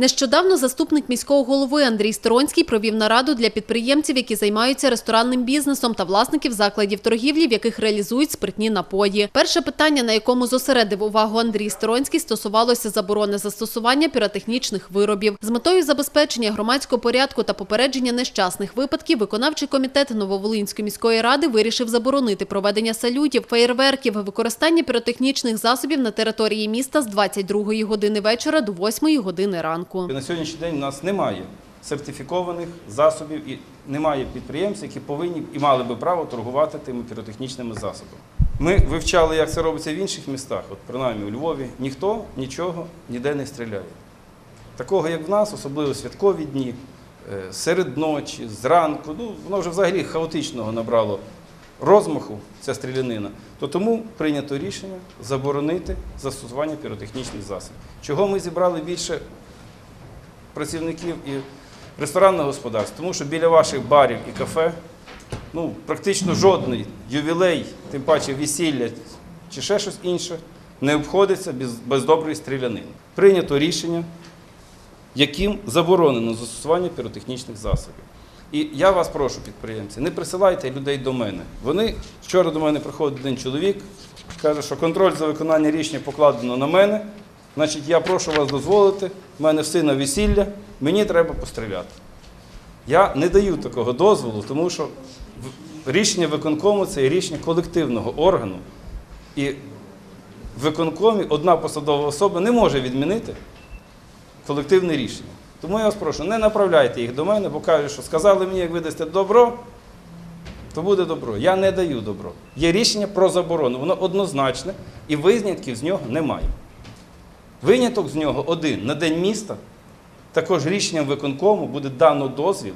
Нещодавно заступник міського голови Андрій Сторонський провів нараду для підприємців, які займаються ресторанним бізнесом та власників закладів торгівлі, в яких реалізують спиртні напої. Перше питання, на якому зосередив увагу Андрій Сторонський, стосувалося заборони застосування піротехнічних виробів. З метою забезпечення громадського порядку та попередження нещасних випадків виконавчий комітет Нововолинської міської ради вирішив заборонити проведення салютів, феєрверків, використання піротехнічних засобів на території міста з 22 години вечора до 8 години ранку. На сьогоднішній день у нас немає сертифікованих засобів і немає підприємців, які повинні і мали би право торгувати тими піротехнічними засобами. Ми вивчали, як це робиться в інших містах, от принаймні у Львові, ніхто нічого ніде не стріляє. Такого, як в нас, особливо святкові дні, е, серед ночі, зранку, ну, воно вже взагалі хаотичного набрало розмаху, ця стрілянина, то тому прийнято рішення заборонити застосування піротехнічних засобів. Чого ми зібрали більше працівників і ресторанного господарства, тому що біля ваших барів і кафе ну, практично жодний ювілей, тим паче весілля чи ще щось інше, не обходиться без, без доброї стрілянини. Прийнято рішення, яким заборонено застосування піротехнічних засобів. І я вас прошу, підприємці, не присилайте людей до мене. Вони вчора до мене приходить один чоловік, каже, що контроль за виконання рішення покладено на мене. Значить, я прошу вас дозволити, в мене сина весілля, мені треба постріляти. Я не даю такого дозволу, тому що рішення виконкому це рішення колективного органу. І в виконкомі одна посадова особа не може відмінити колективне рішення. Тому я вас прошу, не направляйте їх до мене, бо кажуть, що сказали мені, як ви дасте добро, то буде добро. Я не даю добро. Є рішення про заборону, воно однозначне, і визнятків з нього немає. Виняток з нього один на день міста. Також рішенням виконкому буде дано дозвіл,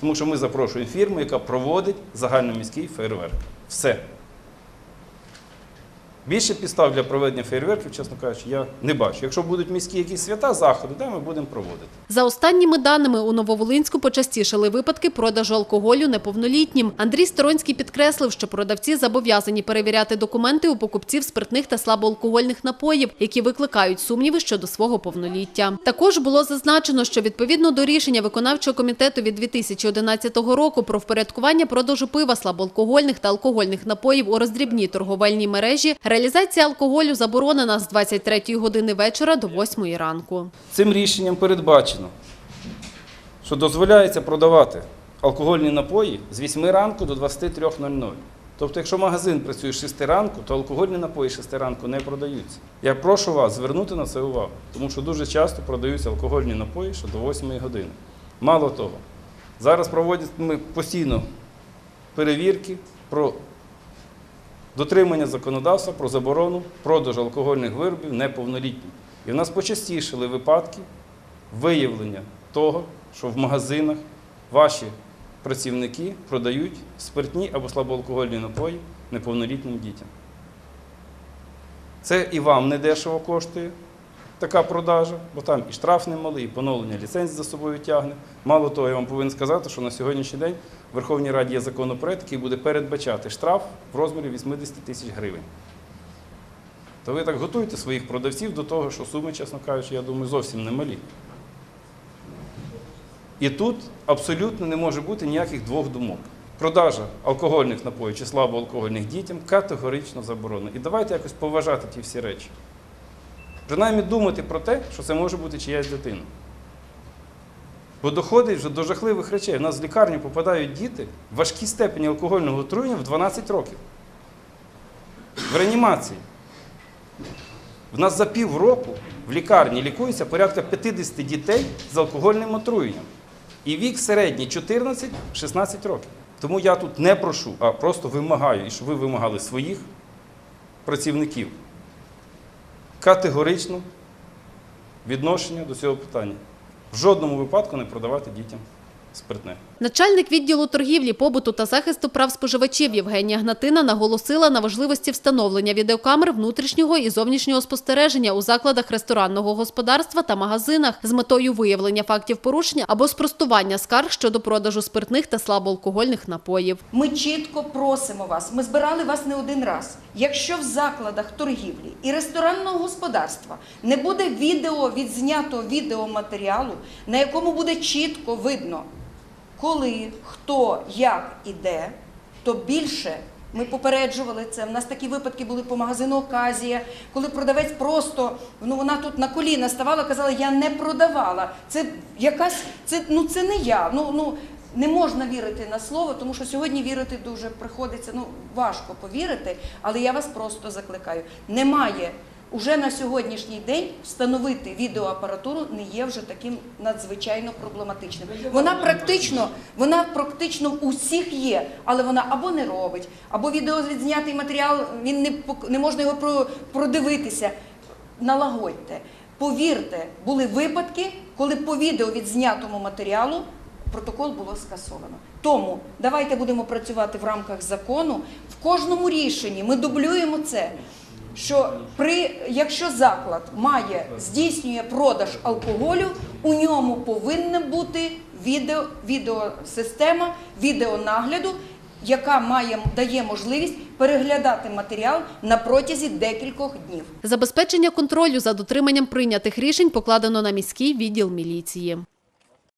тому що ми запрошуємо фірму, яка проводить загальноміський фейерверк. Все. Більше підстав для проведення фейерверків, чесно кажучи, я не бачу. Якщо будуть міські якісь свята, заходи, де ми будемо проводити. За останніми даними, у Нововолинську почастішали випадки продажу алкоголю неповнолітнім. Андрій Сторонський підкреслив, що продавці зобов'язані перевіряти документи у покупців спиртних та слабоалкогольних напоїв, які викликають сумніви щодо свого повноліття. Також було зазначено, що відповідно до рішення виконавчого комітету від 2011 року про впорядкування продажу пива, слабоалкогольних та алкогольних напоїв у роздрібній торговельній мережі, реалізація алкоголю заборонена з 23 години вечора до 8 ранку. Цим рішенням передбачено, що дозволяється продавати алкогольні напої з 8 ранку до 23.00. Тобто, якщо магазин працює з 6 ранку, то алкогольні напої з 6 ранку не продаються. Я прошу вас звернути на це увагу, тому що дуже часто продаються алкогольні напої ще до 8 години. Мало того, зараз проводять ми постійно перевірки про дотримання законодавства про заборону продажу алкогольних виробів неповнолітнім. І в нас почастішили випадки виявлення того, що в магазинах ваші працівники продають спиртні або слабоалкогольні напої неповнолітнім дітям. Це і вам не дешево коштує така продажа, бо там і штраф немалий, і поновлення ліцензії за собою тягне. Мало того, я вам повинен сказати, що на сьогоднішній день в Верховній Раді є законопроект, який буде передбачати штраф в розмірі 80 тисяч гривень. То ви так готуєте своїх продавців до того, що суми, чесно кажучи, я думаю, зовсім не малі. І тут абсолютно не може бути ніяких двох думок. Продажа алкогольних напоїв чи слабоалкогольних дітям категорично заборонена. І давайте якось поважати ті всі речі. Принаймні думати про те, що це може бути чиясь дитина. Бо доходить вже до жахливих речей. У нас в лікарню попадають діти в важкій степені алкогольного отруєння в 12 років. В реанімації. В нас за півроку в лікарні лікується порядка 50 дітей з алкогольним отруєнням. І вік середній 14-16 років. Тому я тут не прошу, а просто вимагаю, і щоб ви вимагали своїх працівників категорично відношення до цього питання. В жодному випадку не продавати дітям спиртне. Начальник відділу торгівлі, побуту та захисту прав споживачів Євгенія Гнатина наголосила на важливості встановлення відеокамер внутрішнього і зовнішнього спостереження у закладах ресторанного господарства та магазинах з метою виявлення фактів порушення або спростування скарг щодо продажу спиртних та слабоалкогольних напоїв. Ми чітко просимо вас, ми збирали вас не один раз. Якщо в закладах торгівлі і ресторанного господарства не буде відео, відзнятого відеоматеріалу, на якому буде чітко видно, коли, хто, як і де, то більше ми попереджували це. У нас такі випадки були по магазину Оказія, коли продавець просто ну вона тут на коліна ставала, казала, я не продавала. Це якась, це ну це не я. Ну ну не можна вірити на слово, тому що сьогодні вірити дуже приходиться. Ну важко повірити, але я вас просто закликаю. Немає. Уже на сьогоднішній день встановити відеоапаратуру не є вже таким надзвичайно проблематичним. Вона практично, вона практично у всіх є, але вона або не робить, або відеовідзнятий матеріал він не не можна його про- продивитися. Налагодьте. Повірте, були випадки, коли по відео відзнятому матеріалу протокол було скасовано. Тому давайте будемо працювати в рамках закону. В кожному рішенні ми дублюємо це. Що при якщо заклад має здійснює продаж алкоголю, у ньому повинна бути відео, відеосистема відеонагляду, яка має дає можливість переглядати матеріал на протязі декількох днів. Забезпечення контролю за дотриманням прийнятих рішень покладено на міський відділ міліції.